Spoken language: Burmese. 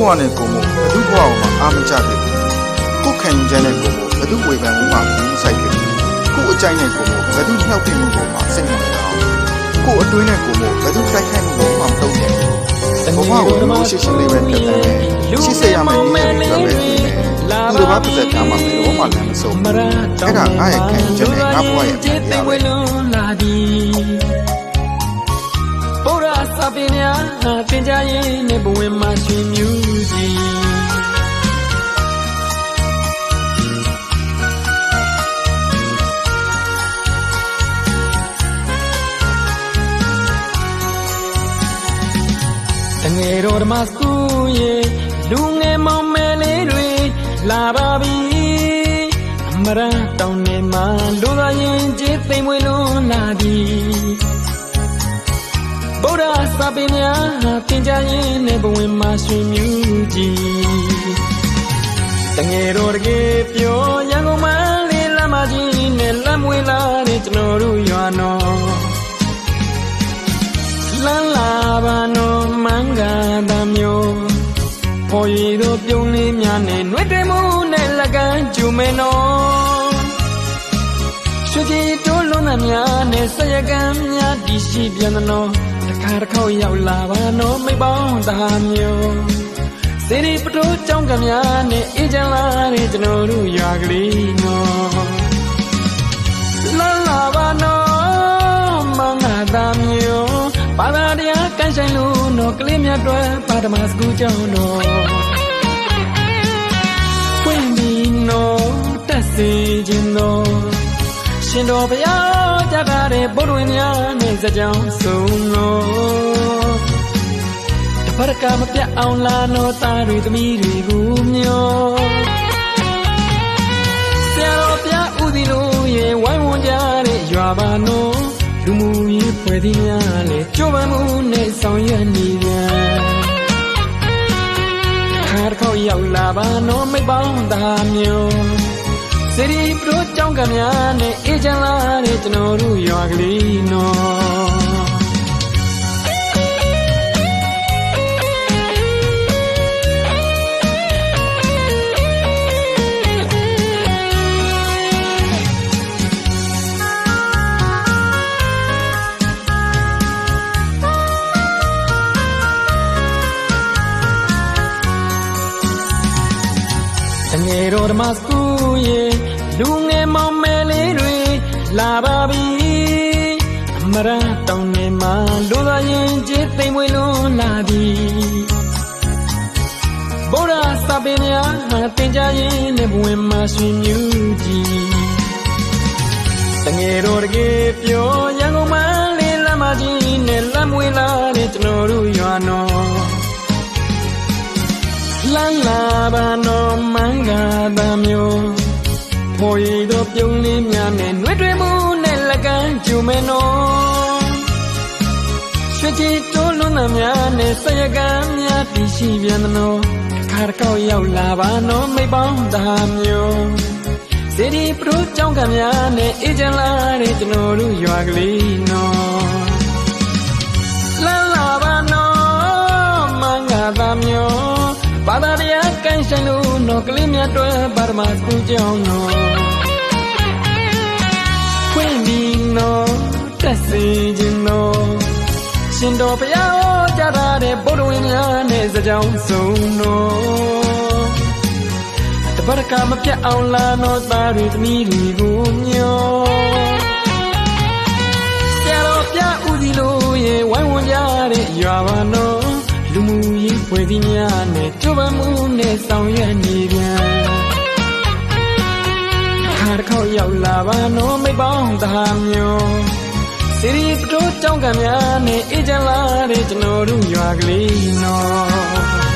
ဘဝနဲ့ကိုမို့ဘသူဘဝကိုမှအာမချခဲ့ဘူးကိုခံယူချက်နဲ့ကိုမို့ဘသူဝေဖန်မှုမှဘူးဆိုင်ခဲ့ဘူးကိုအကြိုက်နဲ့ကိုမို့ဘသူနှောက်ပြမှုကိုမှစိတ်မဝင်အောင်ကိုအတွင်းနဲ့ကိုမို့ဘသူတိုက်ခိုက်မှုကိုမှမတုံ့ပြန်ဘူးဘဝကိုဒီလိုရှိရှိလေးပဲပြတ်တယ်ရှိစေရမယ်နည်းနဲ့ပဲပဲဒီလိုပါပြတ်တာမှဘယ်တော့မှလည်းမဆုံးဘူးအဲ့ဒါငါရဲ့ခံယူချက်နဲ့ငါဘဝရဲ့အဖြစ်တရားပဲလာသည်ဘုရားစာ ပင်များတင်ကြရင်နဲ့ဘဝင်မှာရှင်မြူစီတငယ်တော်ဓမ္မစကူရဲ့လူငယ်မောင်မယ်လေးတွေလာပါပြီအမရတောင်းနေမှာလူသားရင်ကျေးသိမ်မွေးလုံးလာသ ည်ဗုဒ္ဓစာပေများတင်ကြရင်နဲ့ဘဝင်မှာရှင်မြူကြည်တငယ်တော်တကယ်ပြောရန်ကုန်မှာလေးလမ်းမကြီးနဲ့လမ်းမွေးလာတဲ့ကျွန်တော်တို့ရွာတော်လန်းလာပါနော်မင်္ဂလာမျိုးပေါ်ရည်တို့ပြုံးလေးများနဲ့နှွေးတွေမှုနဲ့လက်ကမ်းကျူမဲနော်ရွှေကြီးတိုးလုံးသားများနဲ့ဆက်ရကမ်းများတည်ရှိပြန်နော်တ ခါတစ်ခေါက်ရောက်လာပါနော်မိပေါင်းသားမျိုးစေရီပတိုးကြောင်းကများနဲ့အေးချမ်းလာတဲ့ကျွန်တော်တို့ရွာကလေးနော်လာလာပါနော်မင်္ဂလာမျိုးဘာသာတရားကန်ဆိုင်လို့နော်ကလေးများတွေ့ပါဒမစကူကြောင်းတော့ပွင့်ပြီးနော်တက်စီခြင်းတော့ရှင်တော်ဘုရား ကြတာတဲ့ဘုရားများနဲ့စကြောင်းဆုံးလို့တပတ်ကမပြတ်အောင်လာနော်သားတွေသမီးတွေကိုမျောဆရာတော်ဘုရားဦးစီလို့ရေဝိုင်းဝန်းကြတဲ့ရွာပါနော်လူမှုရေးဖွဲ့သည်များလေကြိုးပမ်းမှုနဲ့ဆောင်ရွက်နေပြန်ခါတစ်ခေါက်ရောက်လာပါနော်မိတ်ပေါင်းသားမျိုး စေရီပရိုကြောင်းကများနဲ့အေးချမ်းလာတဲ့ကျွန်တော်တို့ရွာကလေးနော် ငယ်တော်ဓမ္မစကူရဲ့လူငယ်မောင်မယ်လေးတွေလာပါပြီအမရတောင်းနေမှာလူသားရင်ကျေးသိမ်မွေးလုံးလာပြီဗုဒ္ဓစာပေများတင်ကြရင်နဲ့ဘဝင်မှာရှင်မြူကြည်တငယ်တော်တကယ်ပြောရန်ကုန်မှာလေးလမ်းမကြီးနဲ့လမ်းမွေးလာတဲ့ကျွန်တော်တို့ရွာနော် လန်းလာပါနော်မင်္ဂလာမျိုးဖော်ရည်တို့ပြုံးလေးများနဲ့နှွေးတွေမှုနဲ့လက်ကမ်းကျူမဲနော်ရွှေချီတိုးလွန်းသားများနဲ့ဆက်ရကမ်းများတည်ရှိပြန်သနော်ခါတစ်ကောက်ရောက်လာပါနော်မိတ်ပေါင်းသားမျိုးစေဒီပရိုကြောင်းကများနဲ့အေးချမ်းလာတဲ့ကျွန်တော်တို့ရွာကလေးနော်လာ ကလေးများတွေ့ပါရမစကူကြောင်းနော်ဖွင့်ပြီးနော်တက်စီခြင်းနော်ရှင်တော်ဘုရားဟောကြားထားတဲ့ဘုရားဝင်များနဲ့စကြောင်းစုံနော်တပတ်ကမပြတ်အောင်လာနော်သားတွေသမီးတွေကိုမျောဆရာတော်ပြဦးစီလို့ရေဝိုင်းဝန်းကြတဲ့ရွာပါနော် လူမှုရေးဖွဲ့စည်းများနဲ့ကြိုးပမ်းမှုနဲ့ဆောင်ရွက်နေပြန်ခါတစ်ခေါက်ရောက်လာပါနော်မိတ်ပေါင်းသားမျိုးစီရီပတိုးကြောင်းကများနဲ့အေးချမ်းလာတဲ့ကျွန်တော်တို့ရွာကလေးနော်